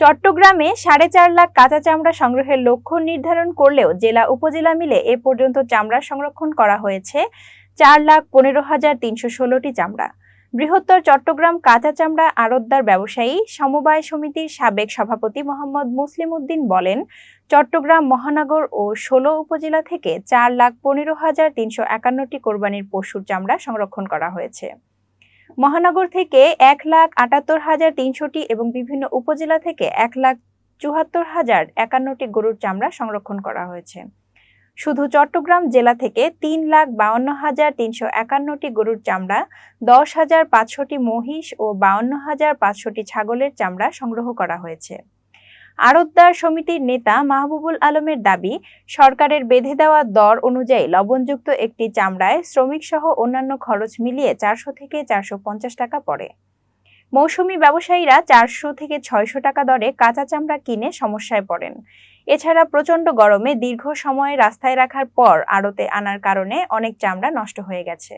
চট্টগ্রামে সাড়ে চার লাখ কাঁচা চামড়া সংগ্রহের লক্ষ্য নির্ধারণ করলেও জেলা উপজেলা মিলে এ পর্যন্ত চামড়া সংরক্ষণ করা হয়েছে চার লাখ পনেরো হাজার তিনশো ষোলোটি চামড়া। বৃহত্তর চট্টগ্রাম কাঁচা চামড়া আড়তদার ব্যবসায়ী সমবায় সমিতির সাবেক সভাপতি মোহাম্মদ মুসলিম উদ্দিন বলেন, চট্টগ্রাম মহানগর ও ষোলো উপজেলা থেকে চার লাখ পনেরো হাজার তিনশো একান্নটি কোরবানির পশুর চামড়া সংরক্ষণ করা হয়েছে। মহানগর থেকে এক লাখ আটাত্তর হাজার তিনশোটি এবং বিভিন্ন উপজেলা থেকে এক লাখ চুহাত্তর হাজার একান্নটি গরুর চামড়া সংরক্ষণ করা হয়েছে। শুধু চট্টগ্রাম জেলা থেকে তিন লাখ বাউন্ন হাজার তিনশো একান্নটি গরুর চামড়া, দশ হাজার পাঁচশোটি মহিষ ও বাউন্ন হাজার পাঁচশোটি ছাগলের চামড়া সংগ্রহ করা হয়েছে। আড়তদার সমিতির নেতা মাহবুবুল আলমের দাবি, সরকারের বেঁধে দেওয়া দর অনুযায়ী লবণযুক্ত একটি চামড়ায় শ্রমিক সহ অন্যান্য খরচ মিলিয়ে চারশো থেকে চারশো পঞ্চাশ টাকা পড়ে। মৌসুমি ব্যবসায়ীরা চারশো থেকে ছয়শো টাকা দরে কাঁচা চামড়া কিনে সমস্যায় পড়েন। এছাড়া প্রচণ্ড গরমে দীর্ঘ সময় রাস্তায় রাখার পর আড়তে আনার কারণে অনেক চামড়া নষ্ট হয়ে গেছে।